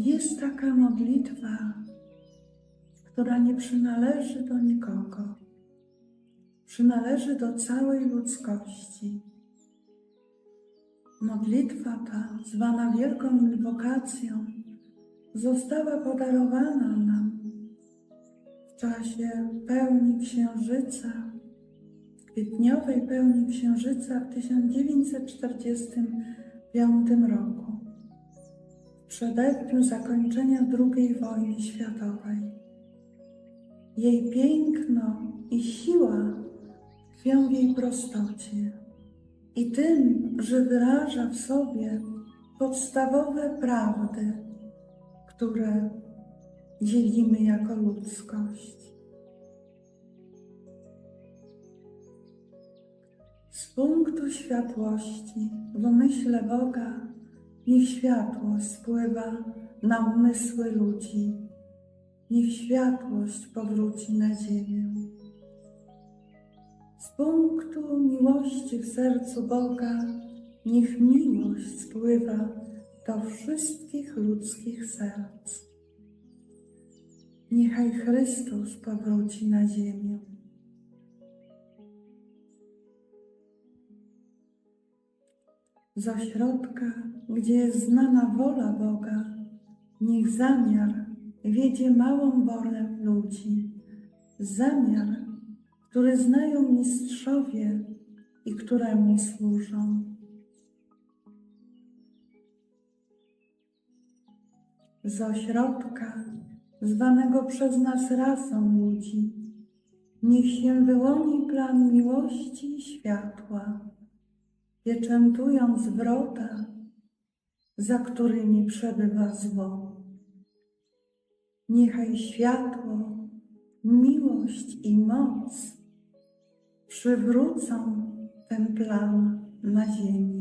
Jest taka modlitwa, która nie przynależy do nikogo. Przynależy do całej ludzkości. Modlitwa ta, zwana wielką inwokacją, została podarowana nam w czasie pełni księżyca, kwietniowej pełni księżyca w 1945 roku, przededniu zakończenia II wojny światowej. Jej piękno i siła tkwią w jej prostocie i tym, że wyraża w sobie podstawowe prawdy, które dzielimy jako ludzkość. Z punktu światłości w umyśle Boga niech światłość spływa na umysły ludzi, niech światłość powróci na ziemię. Z punktu miłości w sercu Boga niech miłość spływa do wszystkich ludzkich serc. Niechaj Chrystus powróci na ziemię. Z ośrodka, gdzie jest znana wola Boga, niech zamiar wiedzie małą wolę ludzi. Zamiar, który znają mistrzowie i któremu służą. Z ośrodka, zwanego przez nas rasą ludzi, niech się wyłoni plan miłości i światła, pieczętując wrota, za którymi przebywa zło. Niechaj światło, miłość i moc przywrócą ten plan na ziemi.